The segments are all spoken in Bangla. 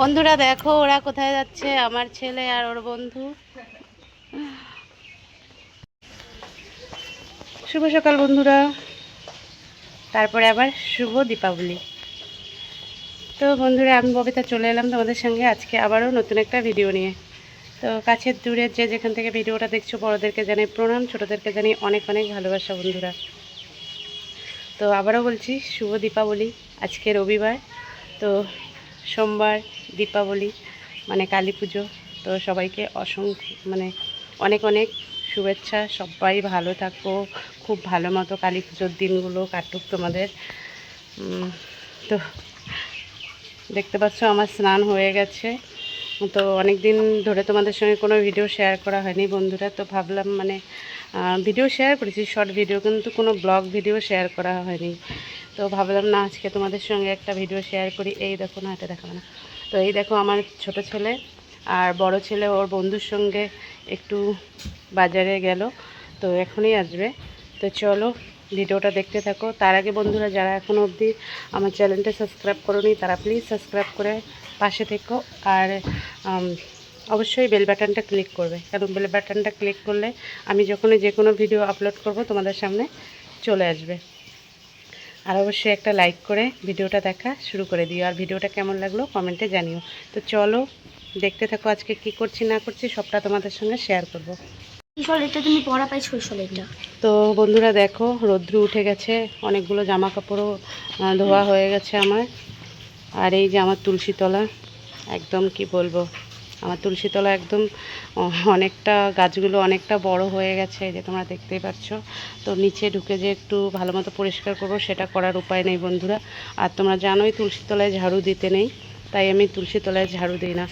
বন্ধুরা দেখো, ওরা কোথায় যাচ্ছে? আমার ছেলে আর ওর বন্ধু। শুভ সকাল বন্ধুরা। তারপরে আবার শুভ দীপাবলি। তো বন্ধুরা, আমি ববিতা চলে এলাম তোমাদের সঙ্গে। আজকে আবারও নতুন একটা ভিডিও নিয়ে। তো কাছের দূরে যে যেখান থেকে ভিডিওটা দেখছ, বড়োদেরকে জানাই প্রণাম, ছোটোদেরকে জানাই অনেক অনেক ভালোবাসা বন্ধুরা। তো আবারও বলছি, শুভ দীপাবলি। আজকে রবিবার, তো সোমবার দীপাবলি মানে কালী পুজো। তো সবাইকে অসংখ্য মানে অনেক অনেক শুভেচ্ছা। সবাই ভালো থাকো, খুব ভালো মতো কালী পুজোর দিনগুলো কাটুক তোমাদের। তো দেখতে পাচ্ছ আমার স্নান হয়ে গেছে। তো অনেক দিন ধরে তোমাদের সঙ্গে কোনো ভিডিও শেয়ার করা হয়নি বন্ধুরা, তো ভাবলাম মানে ভিডিও শেয়ার করেছি, শর্ট ভিডিও, কিন্তু কোনো ব্লগ ভিডিও শেয়ার করা হয়নি। তো ভাবলাম না, আজকে তোমাদের সঙ্গে একটা ভিডিও শেয়ার করি। এই দেখো, না, এটা দেখাবো না। তো এই দেখো আমার ছোট ছেলে আর বড় ছেলে ওর বন্ধুর সঙ্গে একটু বাজারে গেল, তো এখনই আসবে। তো চলো ভিডিওটা দেখতে থাকো। তার আগে বন্ধুরা, যারা এখনও অবধি আমার চ্যানেলটা সাবস্ক্রাইব করোনি, তারা প্লিজ সাবস্ক্রাইব করে পাশে থেকো। আর অবশ্যই বেল বাটনটা ক্লিক করবে। কারণ বেল বাটনটা ক্লিক করলে আমি যখনই যে কোনো ভিডিও আপলোড করব, তোমাদের সামনে চলে আসবে। আর অবশ্যই একটা লাইক করে ভিডিওটা দেখা শুরু করে দিও। আর ভিডিওটা কেমন লাগল কমেন্টে জানিও। তো চলো দেখতে থাকো আজকে কি করছি না করছি সবটা তোমাদের সঙ্গে শেয়ার করব। এটা তুমি পড়া পাইছো তো বন্ধুরা দেখো রৌদ্র উঠে গেছে অনেকগুলো জামা কাপড়ও ধোয়া হয়ে গেছে আমার। আর এই যে আমার তুলসীতলা একদম কি বলব আমার তুলসী তুলসীতলা একদম অনেকটা গাছগুলো অনেকটা বড় হয়ে গেছে যে তোমরা দেখতেই পাচ্ছ। তো নিচে ঢুকে যে একটু ভালো মতো পরিষ্কার করব, সেটা করার উপায় নেই বন্ধুরা। আর তোমরা জানোই তুলসীতলায় ঝাড়ু দিতে নেই, তাই আমি তুলসীতলায় ঝাড়ু দিই না।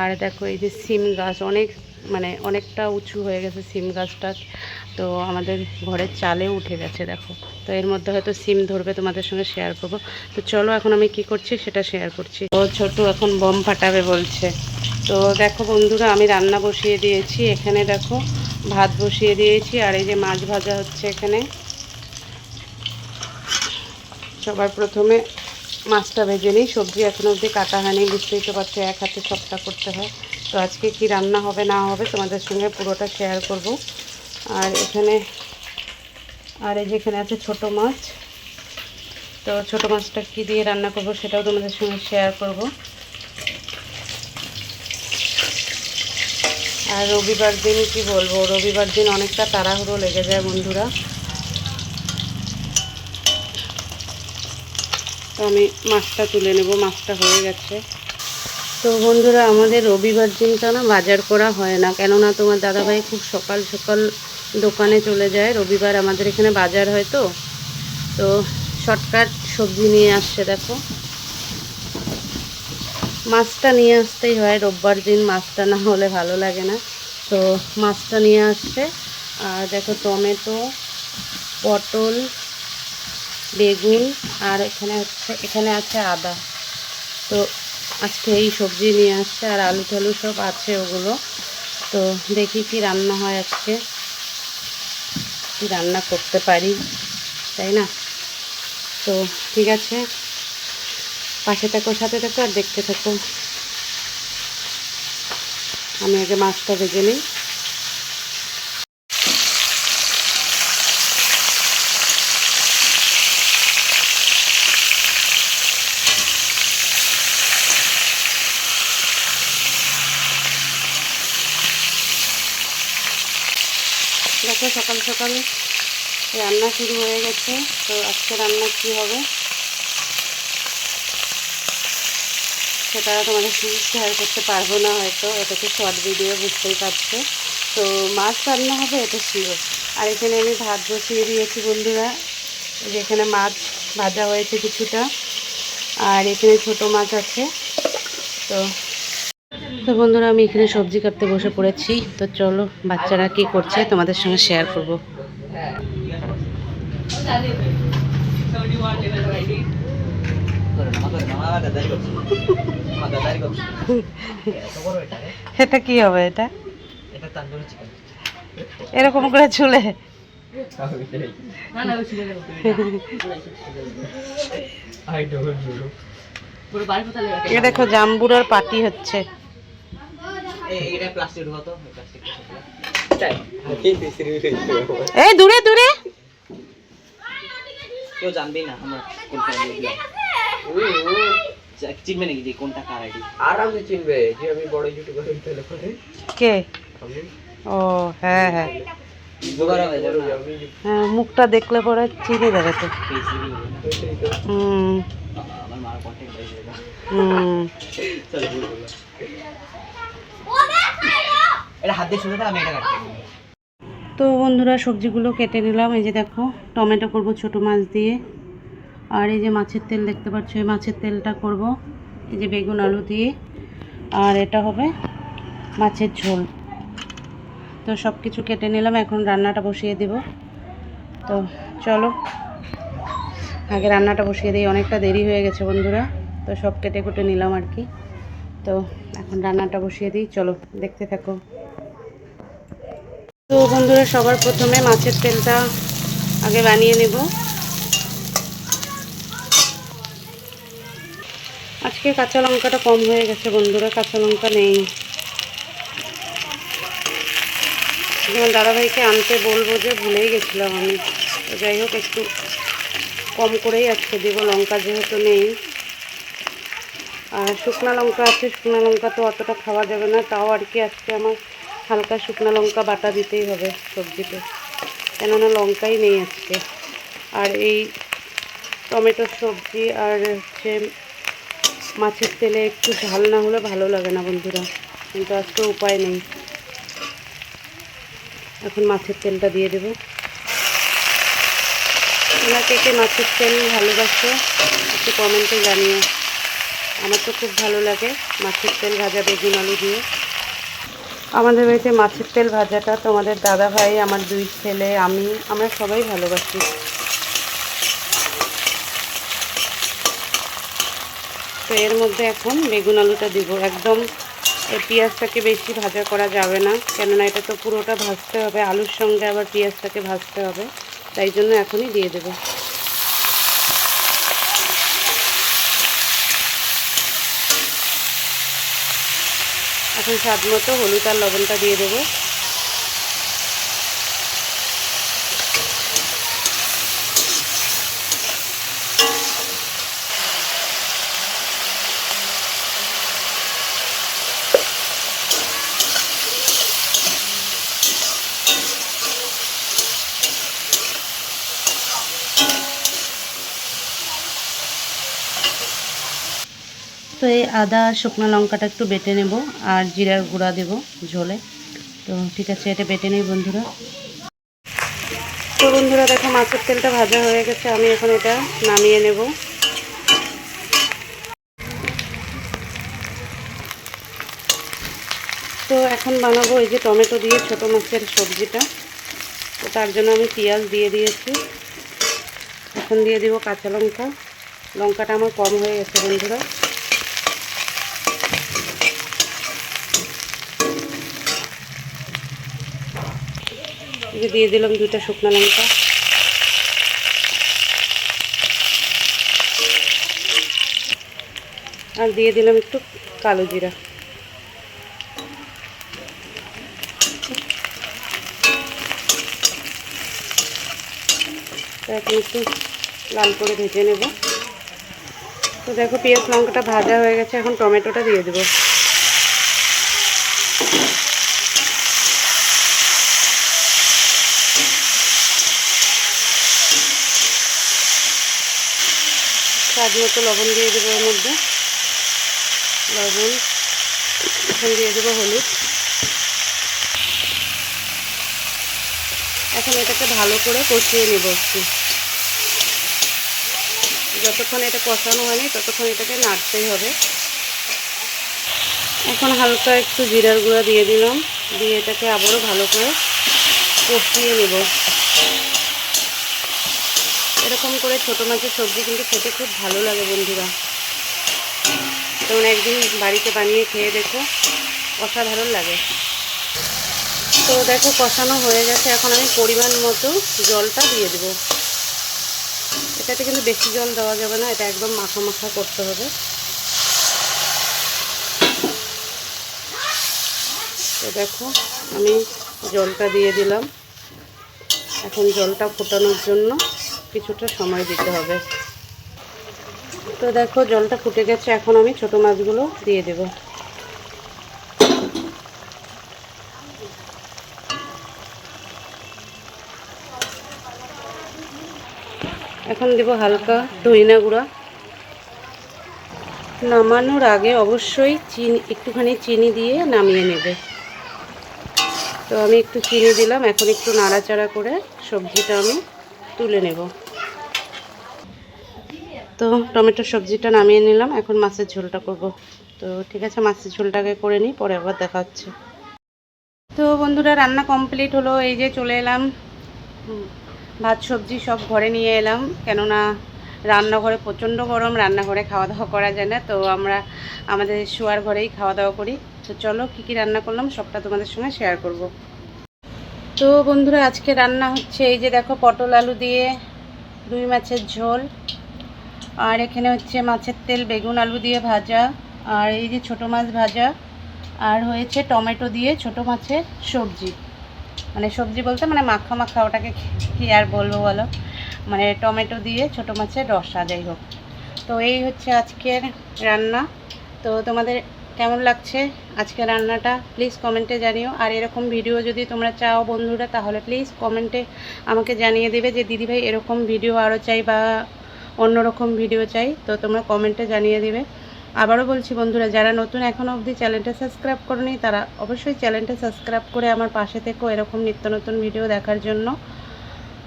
আর দেখো এই যে সিম গাছ, অনেক মানে অনেকটা উঁচু হয়ে গেছে সিম গাছটা। তো আমাদের ঘরের চালে উঠে গেছে, দেখো। তো এর মধ্যে হয়তো সিম ধরবে, তোমাদের সঙ্গে শেয়ার করব। তো চলো এখন আমি কি করছি, সেটা শেয়ার করছি। ও, ছোট এখন বম ফাটাবে বলছে। তো দেখো বন্ধুরা, আমি রান্না বসিয়ে দিয়েছি। এখানে দেখো ভাত বসিয়ে দিয়েছি, আর এই যে মাছ ভাজা হচ্ছে এখানে। সবার প্রথমে মাছটা ভেজে নিই। সবজি এখন অবধি কাটা হয়নি, বুঝতেই তো পারছ, এক হাতে সবটা করতে হয়। তো আজকে কি রান্না হবে, না হবে, তোমাদের সঙ্গে পুরোটা শেয়ার করব। আর এখানে, আর এই যেখানে আছে ছোট মাছ। তো ছোট মাছটা কি দিয়ে রান্না করব, সেটাও তোমাদের সঙ্গে শেয়ার করব। আর রবিবার দিন কি বলব? রবিবার দিন অনেকটা তাড়াহুড়ো লেগে যায় বন্ধুরা। তো আমি মাছটা তুলে নেব, মাছটা হয়ে গেছে। তো বন্ধুরা, আমাদের রবিবার দিনটা না বাজার করা হয় না। কেননা তোমার দাদাভাই খুব সকাল সকাল দোকানে চলে যায়। রবিবার আমাদের এখানে বাজার হয় তো। তো শর্টকাট সবজি নিয়ে আসছে, দেখো। মাছটা নিয়ে আসতেই হয়, রোববার দিন মাছটা না হলে ভালো লাগে না। তো মাছটা নিয়ে আসছে। আর দেখো টমেটো, পটল, বেগুন, আর এখানে হচ্ছে, এখানে আছে আদা। তো আজকে এই সবজি নিয়ে আসছে, আর আলু টালু সব আছে ওগুলো। তো দেখি কি রান্না হয় আজকে। কি রান্না করতে পারি, তাই না? তো ঠিক আছে। পাশে থাকো, সাথে থাকো আর দেখতে থাকো। আমি আগে মাছটা ভেজে নিই। দেখো সকাল সকাল রান্না শুরু হয়ে গেছে। তো আজকে রান্না কি হবে? সেটা তোমাদের সঙ্গে শেয়ার করতে পারব না হয়তো, এটা তো শর্ট ভিডিও বুঝতেই পারছ। তো মাছ রান্না হবে, এটা শিওর আর এখানে আমি ভাত বসিয়ে দিয়েছি বন্ধুরা, এই যে এখানে মাছ ভাজা হয়েছে কিছুটা। আর এখানে ছোট মাছ আছে, তো তো বন্ধুরা, আমি এখানে সবজি কাটতে বসে পড়েছি। তো চলো, বাচ্চারা কি করছে তোমাদের সঙ্গে শেয়ার করব। এটা কি হবে এটা? এরকম করে চুলে? পুরো এ দেখো জাম্বুরার পার্টি হচ্ছে। এই দূরে দূরে। কেউ জানবে না আমরা চিনবে নাকি যে কোনটা কার আইডি? আরামে চিনবে যে আমি বড় ইউটিউবার হই তাহলে পরে কে? ও হ্যাঁ হ্যাঁ। হয়ে মুখটা দেখলে পরে চিনে যাবে তো। হুম। তো বন্ধুরা সবজিগুলো কেটে নিলাম। এই যে দেখো টমেটো করব ছোট মাছ দিয়ে। আর এই যে মাছের তেল দেখতে পাচ্ছ, এই মাছের তেলটা করব, এই যে বেগুন, আলু দিয়ে। আর এটা হবে মাছের ঝোল। তো সব কিছু কেটে নিলাম, এখন রান্নাটা বসিয়ে দেব। তো চলো, আগে রান্নাটা বসিয়ে দিই, অনেকটা দেরি হয়ে গেছে বন্ধুরা, তো সব কেটে কুটে নিলাম আর কি। তো এখন রান্নাটা বসিয়ে দিই, চলো দেখতে থাকো। তো বন্ধুরা, সবার প্রথমে মাছের তেলটা আগে বানিয়ে নেব। আজকে কাঁচা লঙ্কাটা কম হয়ে গেছে বন্ধুরা, কাঁচা লঙ্কা নেই। দাদাভাইকে আনতে বলব যে ভুলেই গেছিলাম আমি। তো যাই হোক, একটু কম করেই আজকে দেবো, লঙ্কা যেহেতু নেই। আর শুকনা লঙ্কা আছে, শুকনা লঙ্কা তো অতটা খাওয়া যাবে না, তাও আর কি আজকে আমার হালকা শুকনো লঙ্কা বাটা দিতেই হবে সবজিতে। কেননা লঙ্কাই নেই আজকে। আর এই টমেটোর সবজি আর হচ্ছে মাছের তেলে একটু ঝাল না হলে ভালো লাগে না বন্ধুরা। কিন্তু আজকে উপায় নেই। এখন মাছের তেলটা দিয়ে দেবো। তোমরা কে কে মাছের তেল ভালোবাসো, একটু কমেন্টে জানিও। আমার তো খুব ভালো লাগে মাছের তেল ভাজা বেগুন আলু দিয়ে। আমাদের বাড়িতে মাছের তেল ভাজাটা তোমাদের দাদা ভাই আমার দুই ছেলে, আমি, আমরা সবাই ভালোবাসি। তো এর মধ্যে এখন বেগুন আলুটা দিব। একদম পেঁয়াজটাকে বেশি ভাজা করা যাবে না, কেননা এটা তো পুরোটা ভাজতে হবে, আলুর সঙ্গে আবার পেঁয়াজটাকে ভাজতে হবে, তাই জন্য এখনই দিয়ে দেবো। এখন স্বাদ মতো হলুদ আর লবণটা দিয়ে দেবো। এই আদা, শুকনো লঙ্কাটা একটু বেটে নেব আর জিরার গুঁড়া দেব ঝোলে। তো ঠিক আছে, এটা বেটে নেই বন্ধুরা। তো বন্ধুরা, দেখো মাছের তেলটা ভাজা হয়ে গেছে, আমি এখন এটা নামিয়ে নেব। তো এখন বানাবো এই যে টমেটো দিয়ে ছোটো মাছের সবজিটা। তো তার জন্য আমি পেঁয়াজ দিয়ে দিয়েছি। এখন দিয়ে দিব কাঁচা লঙ্কা। লঙ্কাটা আমার কম হয়ে গেছে বন্ধুরা। যে দিয়ে দিলাম দুইটা শুকনো লঙ্কা। আর দিয়ে দিলাম একটু কালো জিরা। তো এখন একটু লাল করে ভেজে নেব। তো দেখো পেঁয়াজ লঙ্কাটা ভাজা হয়ে গেছে, এখন টমেটোটা দিয়ে দেবো। স্বাদ মতো লবণ দিয়ে দেবো এর মধ্যে। লবণ, এখন দিয়ে দেবো হলুদ। এখন এটাকে ভালো করে কষিয়ে নেব একটু। যতক্ষণ এটা কষানো হয়নি, ততক্ষণ এটাকে নাড়তেই হবে। এখন হালকা একটু জিরার গুঁড়া দিয়ে দিলাম। দিয়ে এটাকে আবারও ভালো করে কষিয়ে নেব। এরকম করে ছোটো মাছের সবজি কিন্তু খেতে খুব ভালো লাগে বন্ধুরা। তোমরা একদিন বাড়িতে বানিয়ে খেয়ে দেখো, অসাধারণ লাগে। তো দেখো কষানো হয়ে গেছে, এখন আমি পরিমাণ মতো জলটা দিয়ে দেবো। এটাতে কিন্তু বেশি জল দেওয়া যাবে না, এটা একদম মাখা মাখা করতে হবে। তো দেখো, আমি জলটা দিয়ে দিলাম। এখন জলটা ফোটানোর জন্য কিছুটা সময় দিতে হবে। তো দেখো, জলটা ফুটে গেছে। এখন আমি ছোট মাছগুলো দিয়ে দেব। এখন দেব হালকা ধইনা গুঁড়া। নামানোর আগে অবশ্যই চিনি, একটুখানি চিনি দিয়ে নামিয়ে নেবে। তো আমি একটু চিনি দিলাম। এখন একটু নাড়াচাড়া করে সবজিটা আমি তুলে নেব। তো টমেটো সবজিটা নামিয়ে নিলাম। এখন মাছের ঝোলটা করব। তো ঠিক আছে, মাছের ঝোলটাকে করে নিই, পরে আবার দেখা হচ্ছে। তো বন্ধুরা, রান্না কমপ্লিট হলো। এই যে চলে এলাম। ভাত, সবজি সব ঘরে নিয়ে এলাম। কেননা রান্নাঘরে প্রচণ্ড গরম, রান্নাঘরে খাওয়া দাওয়া করা যায় না। তো আমরা আমাদের শোয়ার ঘরেই খাওয়া দাওয়া করি। তো চলো, কী কী রান্না করলাম সবটা তোমাদের সঙ্গে শেয়ার করব। তো বন্ধুরা, আজকে রান্না হচ্ছে এই যে দেখো, পটল আলু দিয়ে, রুই মাছের ঝোল। আর এখানে হচ্ছে মাছের তেল, বেগুন, আলু দিয়ে ভাজা, আর এই যে ছোটো মাছ ভাজা, আর হয়েছে টমেটো দিয়ে ছোটো মাছের সবজি। মানে সবজি বলতে মানে মাখা মাখা ওটাকে কি আর বলব বলো? মানে টমেটো দিয়ে ছোটো মাছের রসা, যাই হোক। তো এই হচ্ছে আজকের রান্না। তো তোমাদের কেমন লাগছে আজকের রান্নাটা? প্লিজ কমেন্টে জানিও। আর এরকম ভিডিও যদি তোমরা চাও বন্ধুরা, তাহলে প্লিজ কমেন্টে আমাকে জানিয়ে দেবে যে দিদিভাই এরকম ভিডিও আরও চাই বা অন্যরকম ভিডিও চাই, তো তোমরা কমেন্টে জানিয়ে দিবে। আবারও বলছি বন্ধুরা, যারা নতুন এখনও অবধি চ্যানেলটা সাবস্ক্রাইব করনি, তারা অবশ্যই চ্যানেলটা সাবস্ক্রাইব করে আমার পাশে থেকেও এরকম নিত্য নতুন ভিডিও দেখার জন্য।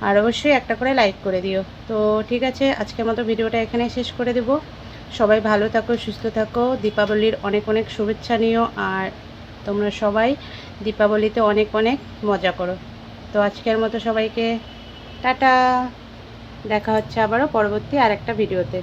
আর অবশ্যই একটা করে লাইক করে দিও। তো ঠিক আছে, আজকের মতো ভিডিওটা এখানে শেষ করে দেব। সবাই ভালো থাকো, সুস্থ থাকো। দীপাবলির অনেক অনেক শুভেচ্ছা নিও। আর তোমরা সবাই দীপাবলিতে অনেক অনেক মজা করো। তো আজকের মতো সবাইকে টাটা। দেখা হচ্ছে আবারও পরবর্তী আরেকটা ভিডিওতে।